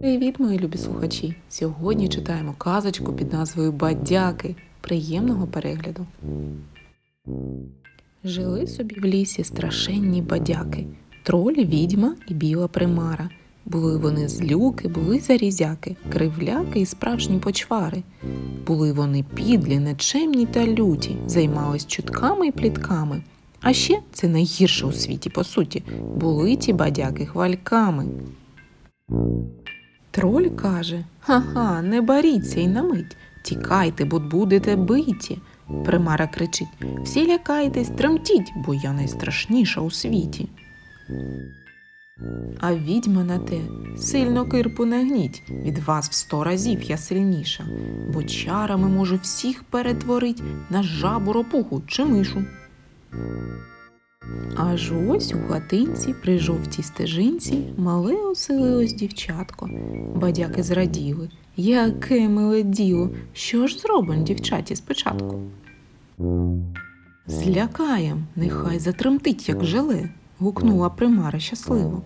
Привіт, мої любі слухачі! Сьогодні читаємо казочку під назвою Бадяки. Приємного перегляду. Жили собі в лісі страшенні бадяки, троль, відьма і біла примара. Були вони злюки, були зарізяки, кривляки і справжні почвари. Були вони підлі, нечемні та люті, займались чутками і плітками. А ще це найгірше у світі, по суті, були ті бадяки хвальками. Троль каже: Ха-ха, не боріться й на мить. Тікайте, бо будете биті. Примара кричить: Всі лякайтесь, тремтіть, бо я найстрашніша у світі. А відьма на те сильно кирпу не гніть, від вас в сто разів я сильніша, бо чарами можу всіх перетворить на жабу ропуху чи мишу. Аж ось у хатинці при жовтій стежинці мале оселилось дівчатко. Бадяки зраділи. Яке миле діло, що ж зробимо дівчаті спочатку? Злякаєм, нехай затремтить, як желе, гукнула примара щасливо.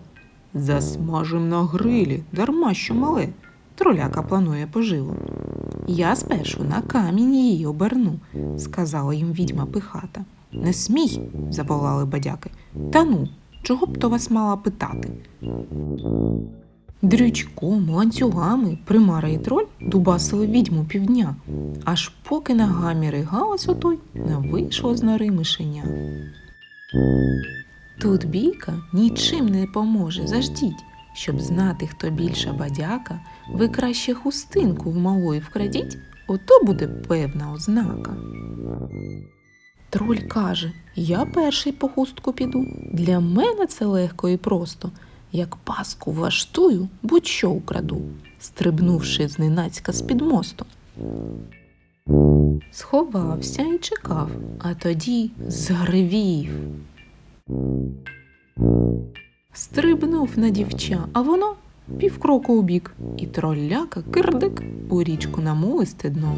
Засмажем на грилі, дарма що мале, троляка планує поживу. Я спершу на камінь її оберну, сказала їм відьма пихата. Не смій, заволали бадяки. Та ну, чого б то вас мала питати? Дрючком, ланцюгами, примара і троль дубасили відьму півдня, аж поки на гаміри галас отой не вийшло з нори мишеня. Тут бійка нічим не поможе, заждіть. Щоб знати, хто більша бадяка, ви краще хустинку в малої вкрадіть, ото буде певна ознака. Троль каже: Я перший по хустку піду. Для мене це легко і просто. Як паску влаштую, будь-що украду, стрибнувши зненацька з-під мосту. Сховався і чекав, а тоді заревів. Стрибнув на дівча, а воно півкроку у бік, і тролляка кирдик у річку намулисте дно.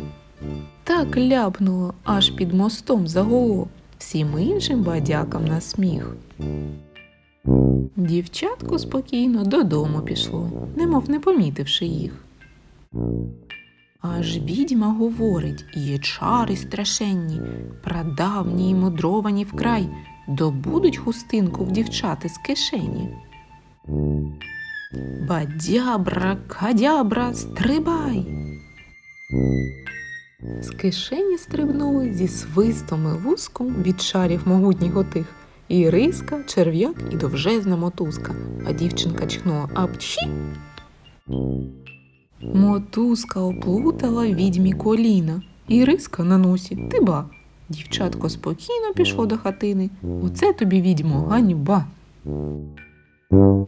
Так ляпнуло аж під мостом загуло, всім іншим бадякам на сміх. Дівчатко спокійно додому пішло, немов не помітивши їх. Аж відьма говорить, є чари страшенні, прадавні й мудровані вкрай, добудуть хустинку в дівчати з кишені. Бадябра, кадябра, стрибай! З кишені стрибнули зі свистом і луском від шарів могутніх отих. І риска, черв'як і довжезна мотузка, а дівчинка чхнула апчі. Мотузка оплутала відьмі коліна, і риска на носі тиба. Дівчатко спокійно пішло до хатини. Оце тобі відьмо, ганьба.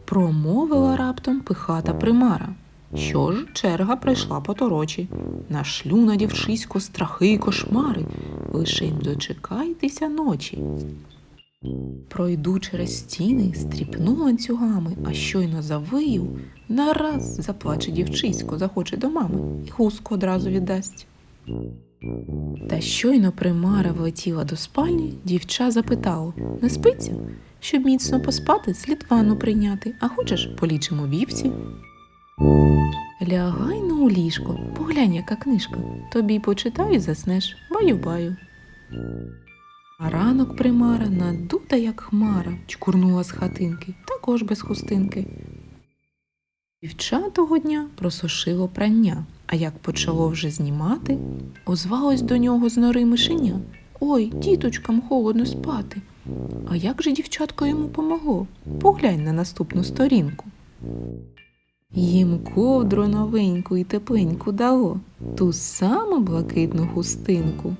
Промовила раптом пихата примара. Що ж, черга прийшла поторочі. Нашлю на страхи й кошмари. Лише й дочекайтеся ночі. Пройду через стіни, стріпну ланцюгами, а щойно завию, нараз заплаче дівчисько, захоче до мами, і хустку одразу віддасть. Та щойно примара влетіла до спальні, дівча запитало не спиться? Щоб міцно поспати, слід ванну прийняти, а хочеш, полічимо вівці. Лягай на у ліжко, поглянь, яка книжка. Тобі почитаю і заснеш, баю-баю. А ранок примара, надута, як хмара, чкурнула з хатинки, також без хустинки. Дівча того дня просушило прання, а як почало вже знімати, озвалось до нього з нори мишеня. Ой, діточкам холодно спати. А як же дівчатко йому помогло? Поглянь на наступну сторінку. Їм ковдру новеньку і тепленьку дало, ту саму блакитну хустинку.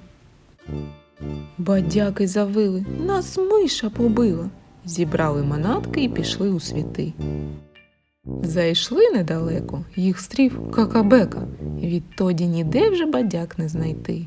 Бадяки завили, нас миша побила. Зібрали манатки і пішли у світи. Зайшли недалеко, їх стрів какабека. Відтоді ніде вже бадяк не знайти.